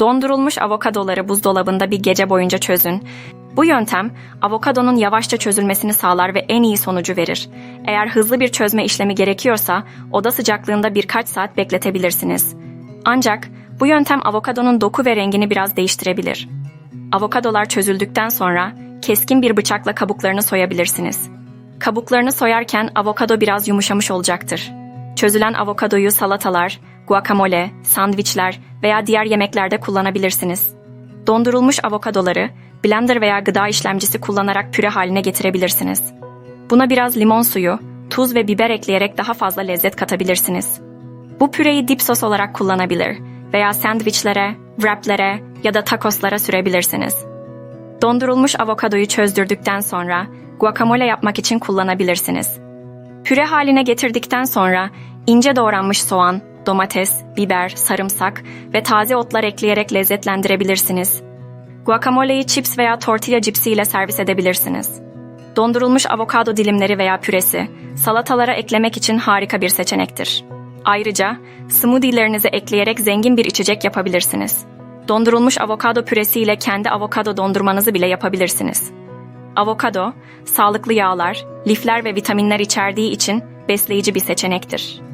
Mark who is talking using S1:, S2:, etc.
S1: Dondurulmuş avokadoları buzdolabında bir gece boyunca çözün. Bu yöntem avokadonun yavaşça çözülmesini sağlar ve en iyi sonucu verir. Eğer hızlı bir çözme işlemi gerekiyorsa oda sıcaklığında birkaç saat bekletebilirsiniz. Ancak bu yöntem avokadonun doku ve rengini biraz değiştirebilir. Avokadolar çözüldükten sonra keskin bir bıçakla kabuklarını soyabilirsiniz. Kabuklarını soyarken avokado biraz yumuşamış olacaktır. Çözülen avokadoyu salatalar, guacamole, sandviçler veya diğer yemeklerde kullanabilirsiniz. Dondurulmuş avokadoları blender veya gıda işlemcisi kullanarak püre haline getirebilirsiniz. Buna biraz limon suyu, tuz ve biber ekleyerek daha fazla lezzet katabilirsiniz. Bu püreyi dip sos olarak kullanabilir veya sandviçlere, wraplere ya da tacoslara sürebilirsiniz. Dondurulmuş avokadoyu çözdürdükten sonra guacamole yapmak için kullanabilirsiniz. Püre haline getirdikten sonra ince doğranmış soğan, domates, biber, sarımsak ve taze otlar ekleyerek lezzetlendirebilirsiniz. Guacamole'yi chips veya tortilla cipsi ile servis edebilirsiniz. Dondurulmuş avokado dilimleri veya püresi salatalara eklemek için harika bir seçenektir. Ayrıca smoothie'lerinize ekleyerek zengin bir içecek yapabilirsiniz. Dondurulmuş avokado püresi ile kendi avokado dondurmanızı bile yapabilirsiniz. Avokado, sağlıklı yağlar, lifler ve vitaminler içerdiği için besleyici bir seçenektir.